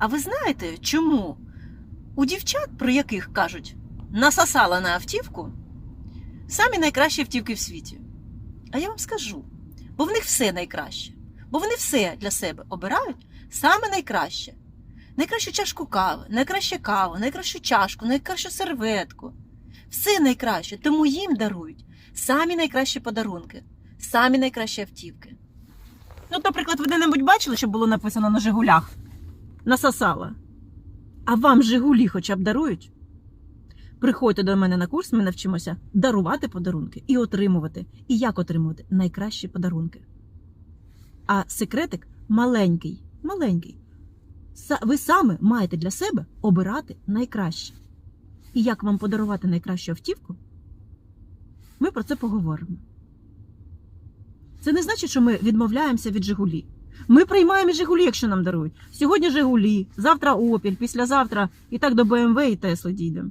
А ви знаєте, чому у дівчат, про яких кажуть, насосала на автівку, самі найкращі автівки в світі? А я вам скажу, бо в них все найкраще. Бо вони все для себе обирають саме найкраще. Найкращу чашку кави, найкраще каву, найкращу чашку, найкращу серветку. Все найкраще, тому їм дарують самі найкращі подарунки, самі найкращі автівки. Ну, наприклад, ви де-небудь бачили, що було написано на Жигулях? Насосала. А вам Жигулі хоча б дарують? Приходьте до мене на курс, ми навчимося дарувати подарунки і отримувати. І як отримувати найкращі подарунки. А секретик маленький, маленький. Ви саме маєте для себе обирати найкраще. І як вам подарувати найкращу автівку? Ми про це поговоримо. Це не значить, що ми відмовляємося від Жигулі. Ми приймаємо і Жигулі, якщо нам дарують. Сьогодні Жигулі, завтра Опіль, післязавтра і так до БМВ і Тесли дійдемо.